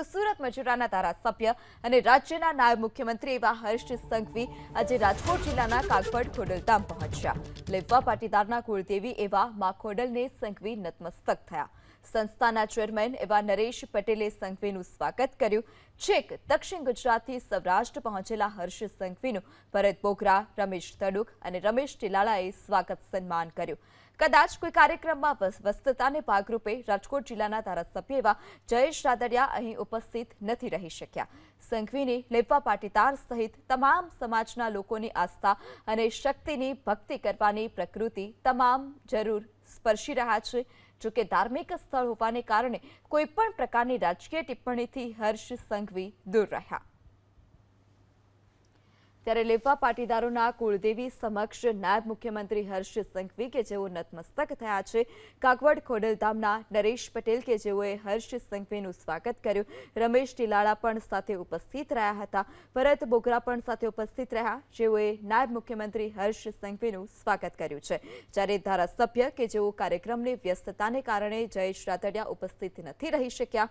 તો સુરત મજૂરાના ધારાસભ્ય અને રાજ્યના નાયબ મુખ્યમંત્રી એવા હર્ષ સંઘવી આજે રાજકોટ જિલ્લાના કાગપડ ખોડલધામ પહોંચ્યા. લેવા પાટીદારના કુળદેવી એવા મા ખોડલને સંઘવી નતમસ્તક થયા. સંસ્થાના ચેરમેન એવા નરેશ પટેલે સંઘવીનું સ્વાગત કર્યું. છેક દક્ષિણ ગુજરાતથી સૌરાષ્ટ્ર પહોંચેલા હર્ષ સંઘવીનું ભરત બોગરા, રમેશ તડુક અને રમેશ ટીલાળાએ સ્વાગત સન્માન કર્યું. કદાચ કોઈ કાર્યક્રમમાં વસ્તતાને ભાગરૂપે રાજકોટ જિલ્લાના ધારાસભ્ય એવા જયેશ રાદડિયા અહીં ઉપસ્થિત નથી રહી શક્યા. સંઘવીને લેપવા પાટીદાર સહિત તમામ સમાજના લોકોની આસ્થા અને શક્તિની ભક્તિ કરવાની પ્રકૃતિ તમામ જરૂર સ્પર્શી રહ્યા છે. જોકે ધાર્મિક સ્થળ હોવાને કારણે કોઈપણ પ્રકારની રાજકીય ટિપ્પણીથી હર્ષ સંઘવી દૂર રહ્યા. ત્યારે લેવા પાટીદારોના કુળદેવી સમક્ષ નાયબ મુખ્યમંત્રી હર્ષ સંઘવી કે જેઓ નતમસ્તક થયા છે કાકવડ ખોડલધામના નરેશ પટેલ કે જેઓએ હર્ષ સંઘવીનું સ્વાગત કર્યું. રમેશ ટીલાળા પણ સાથે ઉપસ્થિત રહ્યા હતા. ભરત બોગરા પણ સાથે ઉપસ્થિત રહ્યા. જેઓએ નાયબ મુખ્યમંત્રી હર્ષ સંઘવીનું સ્વાગત કર્યું છે. જ્યારે ધારાસભ્ય કે જેઓ કાર્યક્રમની વ્યસ્તતાને કારણે જયેશ રાતડિયા ઉપસ્થિત નથી રહી શક્યા